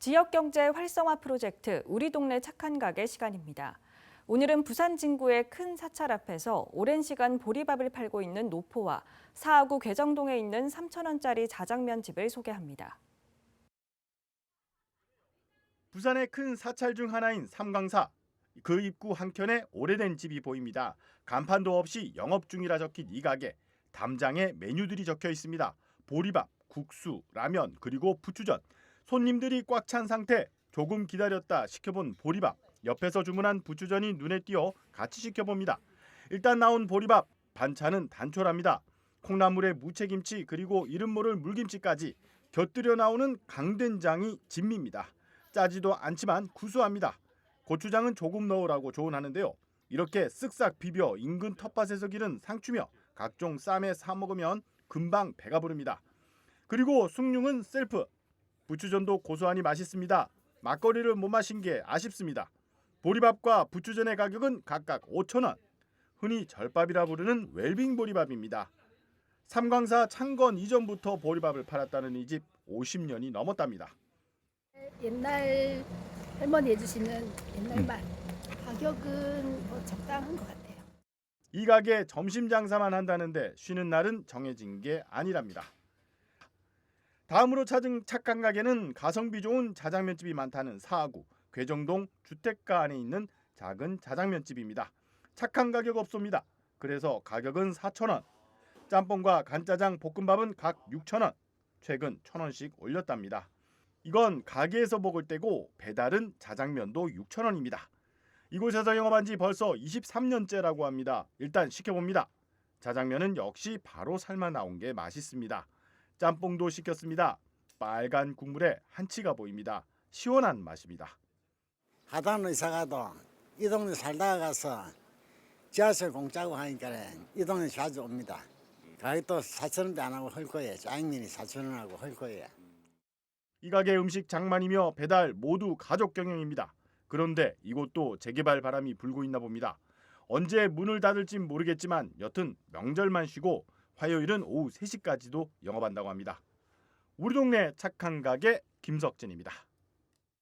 지역경제 활성화 프로젝트 우리 동네 착한 가게 시간입니다. 오늘은 부산 진구의 큰 사찰 앞에서 오랜 시간 보리밥을 팔고 있는 노포와 사하구 괴정동에 있는 3,000원짜리 자장면 집을 소개합니다. 부산의 큰 사찰 중 하나인 삼강사. 그 입구 한켠에 오래된 집이 보입니다. 간판도 없이 영업 중이라 적힌 이 가게. 담장에 메뉴들이 적혀 있습니다. 보리밥, 국수, 라면, 그리고 부추전. 손님들이 꽉 찬 상태. 조금 기다렸다 시켜본 보리밥. 옆에서 주문한 부추전이 눈에 띄어 같이 시켜봅니다. 일단 나온 보리밥. 반찬은 단촐합니다. 콩나물에 무채김치 그리고 이름 모를 물김치까지 곁들여 나오는 강된장이 진미입니다. 짜지도 않지만 구수합니다. 고추장은 조금 넣으라고 조언하는데요. 이렇게 쓱싹 비벼 인근 텃밭에서 기른 상추며 각종 쌈에 사 먹으면 금방 배가 부릅니다. 그리고 숭늉은 셀프. 부추전도 고소하니 맛있습니다. 막걸리를 못 마신 게 아쉽습니다. 보리밥과 부추전의 가격은 각각 5,000원. 흔히 절밥이라 부르는 웰빙 보리밥입니다. 삼광사 창건 이전부터 보리밥을 팔았다는 이 집 50년이 넘었답니다. 옛날 할머니 해주시는 옛날 맛 가격은 뭐 적당한 것 같아요. 이 가게 점심 장사만 한다는데 쉬는 날은 정해진 게 아니랍니다. 다음으로 찾은 착한 가게는 가성비 좋은 자장면집이 많다는 사하구 괴정동 주택가 안에 있는 작은 자장면집입니다. 착한 가격 없습니다. 그래서 가격은 4,000원. 짬뽕과 간짜장 볶음밥은 각 6,000원. 최근 1,000원씩 올렸답니다. 이건 가게에서 먹을 때고 배달은 자장면도 6,000원입니다. 이곳에서 영업한 지 벌써 23년째라고 합니다. 일단 시켜봅니다. 자장면은 역시 바로 삶아 나온 게 맛있습니다. 짬뽕도 시켰습니다. 빨간 국물에 한치가 보입니다. 시원한 맛입니다. 하단 의사가도 이 동네 살다가 가서 지하철 공짜고 하니까 이 동네 자주 옵니다. 가격도 4천원도 안 하고 할 거예요. 짜장면이 4천원 하고 할 거예요. 이 가게 음식 장만이며 배달 모두 가족 경영입니다. 그런데 이곳도 재개발 바람이 불고 있나 봅니다. 언제 문을 닫을진 모르겠지만 여튼 명절만 쉬고 화요일은 오후 3시까지도 영업한다고 합니다. 우리 동네 착한 가게 김석진입니다.